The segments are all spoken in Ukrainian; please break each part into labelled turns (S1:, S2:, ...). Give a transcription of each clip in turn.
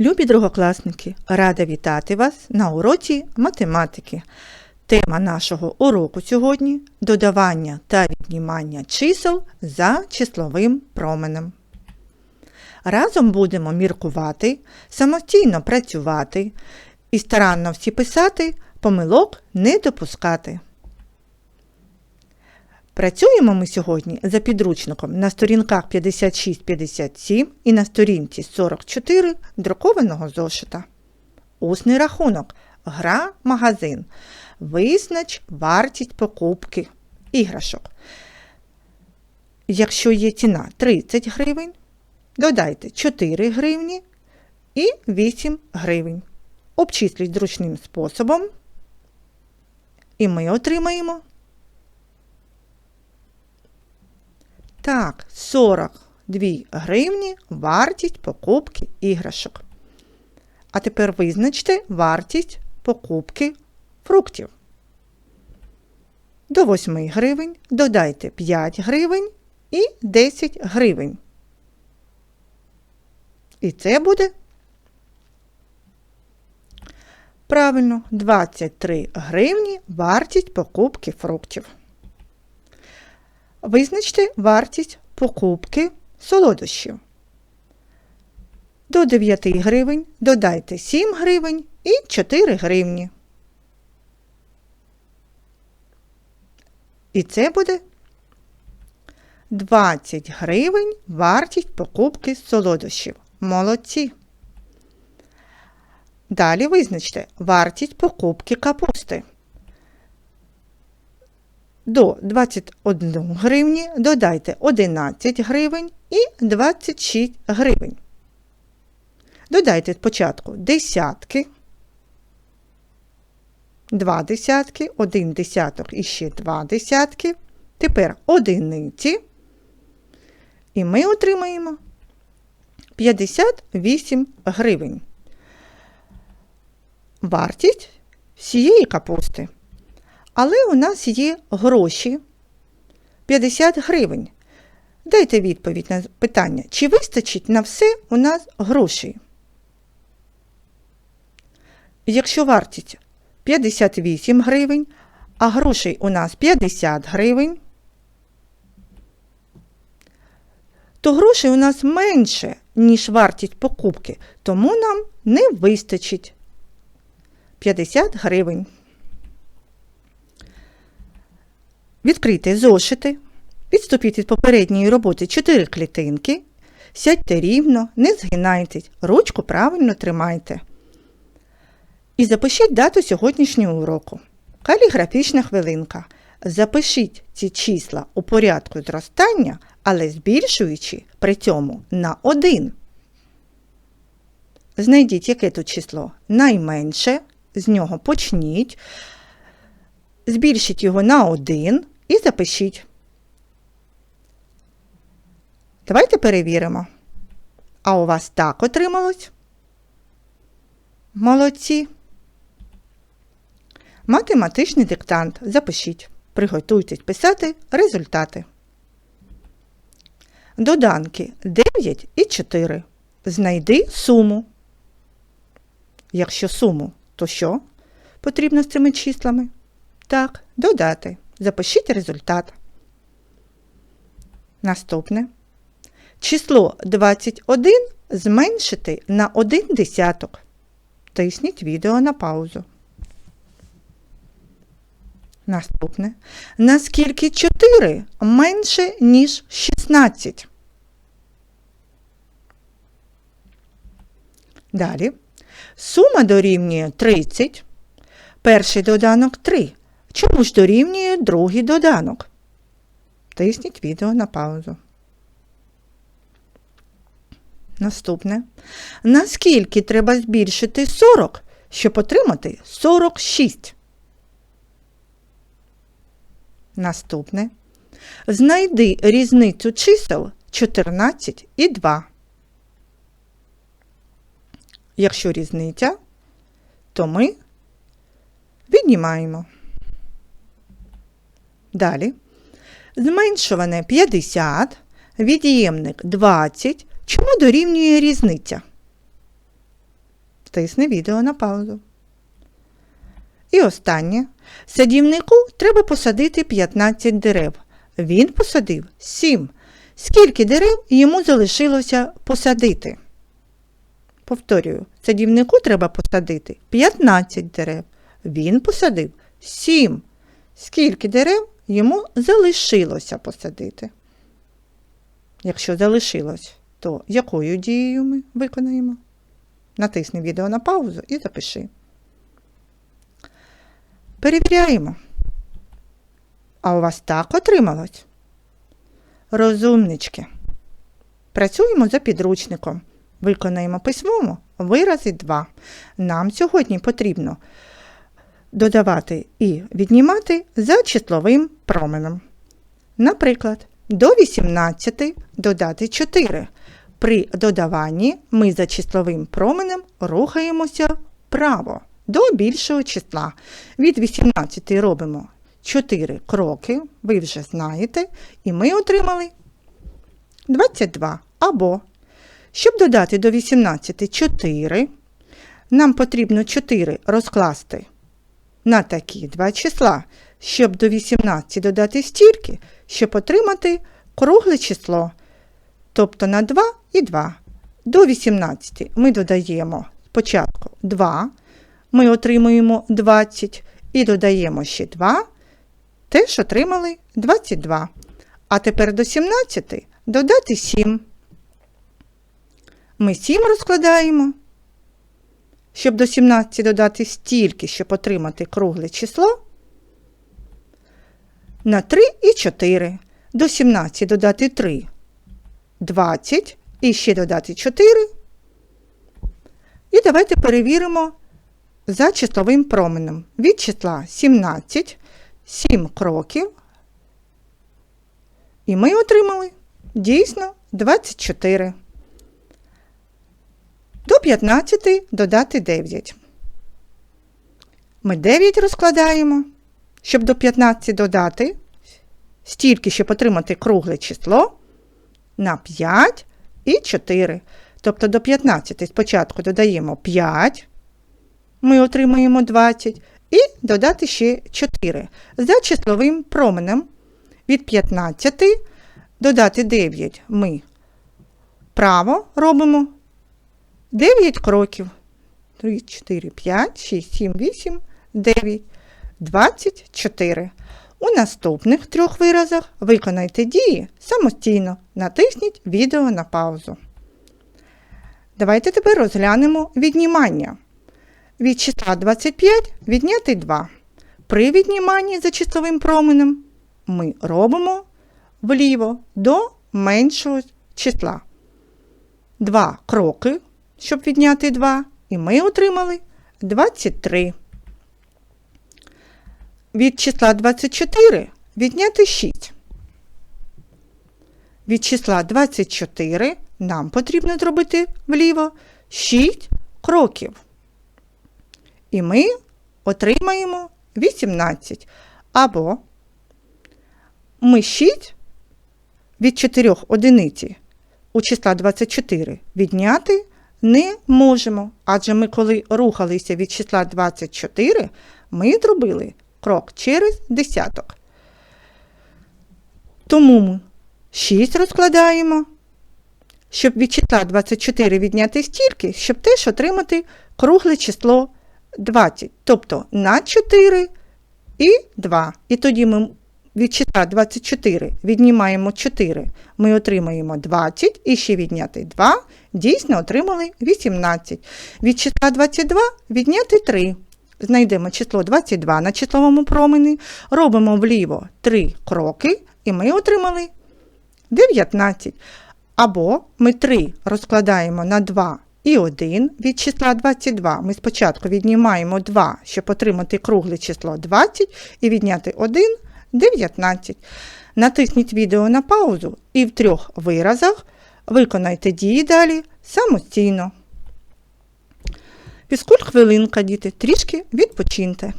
S1: Любі другокласники, рада вітати вас на уроці математики. Тема нашого уроку сьогодні додавання та віднімання чисел за числовим променем. Разом будемо міркувати, самостійно працювати і старанно всі писати, помилок не допускати. Працюємо ми сьогодні за підручником на сторінках 56-57 і на сторінці 44 друкованого зошита. Усний рахунок. Гра магазин. Визнач вартість покупки іграшок. Якщо є ціна 30 гривень, додайте 4 гривні і 8 гривень. Обчисліть зручним способом, і ми отримаємо Так, 42 гривні вартість покупки іграшок. А тепер визначте вартість покупки фруктів. До 8 гривень додайте 5 гривень і 10 гривень. І це буде правильно 23 гривні вартість покупки фруктів. Визначте вартість покупки солодощів. До 9 гривень додайте 7 гривень і 4 гривні. І це буде 20 гривень вартість покупки солодощів. Молодці. Далі визначте вартість покупки капусти. До 21 гривні додайте 11 гривень і 26 гривень. Додайте спочатку десятки, два десятки, один десяток і ще два десятки. Тепер одиниці. І ми отримаємо 58 гривень. Вартість всієї капусти. Але у нас є гроші 50 гривень. Дайте відповідь на питання, чи вистачить на все у нас грошей? Якщо вартість 58 гривень, а грошей у нас 50 гривень, то грошей у нас менше, ніж вартість покупки, тому нам не вистачить 50 гривень. Відкрийте зошити, відступіть від попередньої роботи 4 клітинки, сядьте рівно, не згинайтесь, ручку правильно тримайте. І запишіть дату сьогоднішнього уроку. Каліграфічна хвилинка. Запишіть ці числа у порядку зростання, але збільшуючи при цьому на 1. Знайдіть, яке тут число найменше, з нього почніть. Збільшіть його на 1 і запишіть. Давайте перевіримо. А у вас так отрималось? Молодці. Математичний диктант. Запишіть. Приготуйтесь писати результати. Доданки 9 і 4. Знайди суму. Якщо суму, то що потрібно з цими числами? Так, додати. Запишіть результат. Наступне. Число 21 зменшити на 1 десяток. Тисніть відео на паузу. Наступне. Наскільки 4 менше, ніж 16? Далі. Сума дорівнює 30. Перший доданок 3. Чому ж дорівнює другий доданок? Тисніть відео на паузу. Наступне. Наскільки треба збільшити 40, щоб отримати 46? Наступне. Знайди різницю чисел 14 і 2. Якщо різниця, то ми віднімаємо. Далі. Зменшуване 50, від'ємник 20. Чому дорівнює різниця? Тисни відео на паузу. І останнє. Садівнику треба посадити 15 дерев. Він посадив 7. Скільки дерев йому залишилося посадити? Повторюю, садівнику треба посадити 15 дерев. Він посадив 7. Скільки дерев йому залишилося посадити? Якщо залишилось, то якою дією ми виконаємо? Натисни відео на паузу і запиши. Перевіряємо. А у вас так отрималось? Розумнички. Працюємо за підручником. Виконаємо письмово вирази 2. Нам сьогодні потрібно додавати і віднімати за числовим променем. Наприклад, до 18 додати 4. При додаванні ми за числовим променем рухаємося вправо до більшого числа. Від 18 робимо 4 кроки, ви вже знаєте, і ми отримали 22. Або, щоб додати до 18 4, нам потрібно 4 розкласти на такі два числа, щоб до 18 додати стільки, щоб отримати кругле число, тобто на 2 і 2. До 18 ми додаємо спочатку 2, ми отримуємо 20 і додаємо ще 2, теж отримали 22. А тепер до 17 додати 7. Ми 7 розкладаємо. Щоб до 17 додати стільки, щоб отримати кругле число. На 3 і 4. До 17 додати 3 20 і ще додати 4. І давайте перевіримо за числовим променем. Від числа 17, 7 кроків. І ми отримали дійсно 24. До 15 додати 9. Ми 9 розкладаємо, щоб до 15 додати, стільки, щоб отримати кругле число на 5 і 4. Тобто до 15 спочатку додаємо 5, ми отримаємо 20, і додати ще 4. За числовим променем від 15 додати 9 ми право робимо 9 кроків. 3, 4, 5, 6, 7, 8, 9, 24. У наступних трьох виразах виконайте дії самостійно. Натисніть відео на паузу. Давайте тепер розглянемо віднімання. Від числа 25 відняти 2. При відніманні за числовим променем ми робимо вліво до меншого числа. Два кроки щоб відняти 2, і ми отримали 23. Від числа 24 відняти 6. Від числа 24 нам потрібно зробити вліво 6 кроків. І ми отримаємо 18. Або ми 6 від 4 одиниці у числа 24 відняти не можемо, адже ми, коли рухалися від числа 24, ми зробили крок через десяток. Тому ми 6 розкладаємо, щоб від числа 24 відняти стільки, щоб теж отримати кругле число 20. Тобто на 4 і 2. І тоді ми від числа 24 віднімаємо 4, ми отримаємо 20 і ще відняти 2, дійсно отримали 18. Від числа 22 відняти 3. Знайдемо число 22 на числовому промені, робимо вліво 3 кроки, і ми отримали 19. Або ми 3 розкладаємо на 2 і 1 від числа 22. Ми спочатку віднімаємо 2, щоб отримати кругле число 20 і відняти 1 19. Натисніть відео на паузу і в трьох виразах виконайте дії далі самостійно. Фізкульт хвилинка, діти, трішки відпочиньте.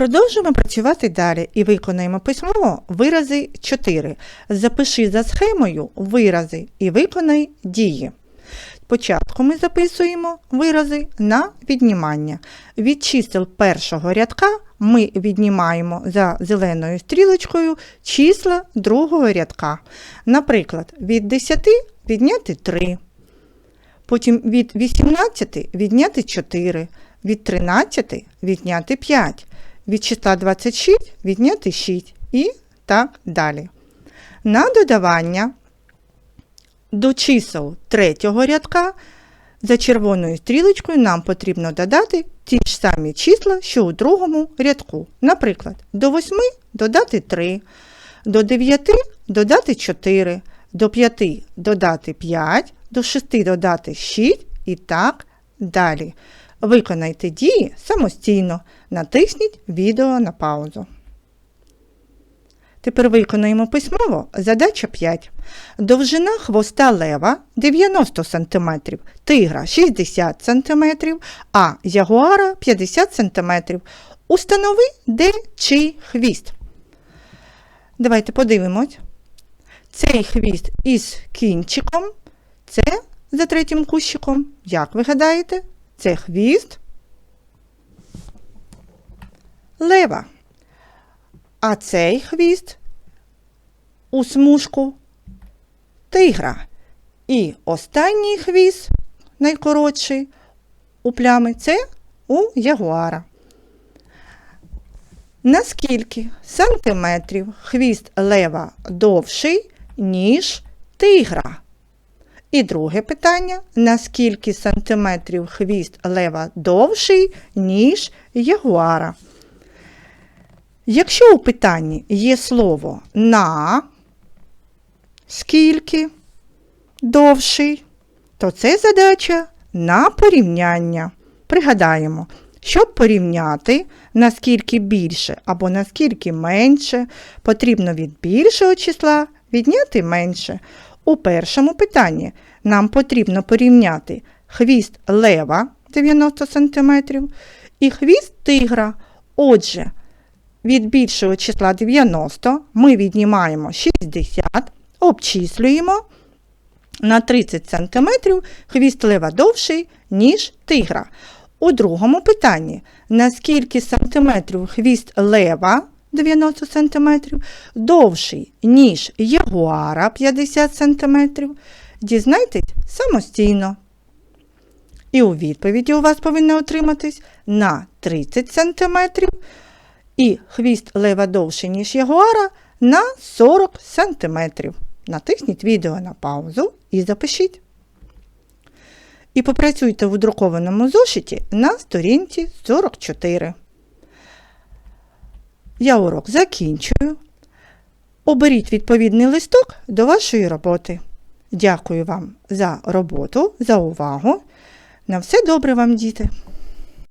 S1: Продовжуємо працювати далі і виконаємо письмово вирази 4. Запиши за схемою вирази і виконай дії. Спочатку ми записуємо вирази на віднімання. Від чисел першого рядка ми віднімаємо за зеленою стрілочкою числа другого рядка. Наприклад, від 10 відняти 3. Потім від 18 відняти 4, від 13 відняти 5, від числа 26 відняти 6 і так далі. На додавання до чисел третього рядка за червоною стрілочкою нам потрібно додати ті ж самі числа, що у другому рядку. Наприклад, до 8 додати 3, до 9 додати 4, до 5 додати 5, до 6 додати 6 і так далі. Виконайте дії самостійно. Натисніть відео на паузу. Тепер виконуємо письмово задача 5. Довжина хвоста лева 90 см, тигра 60 см, а ягуара 50 см. Установи, де чий хвіст. Давайте подивимось. Цей хвіст із кінчиком. Це за третім кущиком. Як ви гадаєте? Це хвіст лева. А цей хвіст у смужку тигра. І останній хвіст, найкоротший у плями, це у ягуара. Наскільки сантиметрів хвіст лева довший, ніж тигра? І друге питання: наскільки сантиметрів хвіст лева довший, ніж ягуара? Якщо у питанні є слово на скільки довший, то це задача на порівняння. Пригадаємо, щоб порівняти, наскільки більше або наскільки менше, потрібно від більшого числа відняти менше. У першому питанні нам потрібно порівняти хвіст лева 90 см і хвіст тигра. Отже, від більшого числа 90 ми віднімаємо 60, обчислюємо на 30 см хвіст лева довший, ніж тигра. У другому питанні, наскільки сантиметрів хвіст лева 90 см довший, ніж ягуара 50 см, дізнайтесь самостійно. І у відповіді у вас повинно отриматись на 30 см і хвіст лева довший, ніж ягуара на 40 см. Натисніть відео на паузу і запишіть. І попрацюйте в друкованому зошиті на сторінці 44. Я урок закінчую. Оберіть відповідний листок до вашої роботи. Дякую вам за роботу, за увагу. На все добре вам, діти!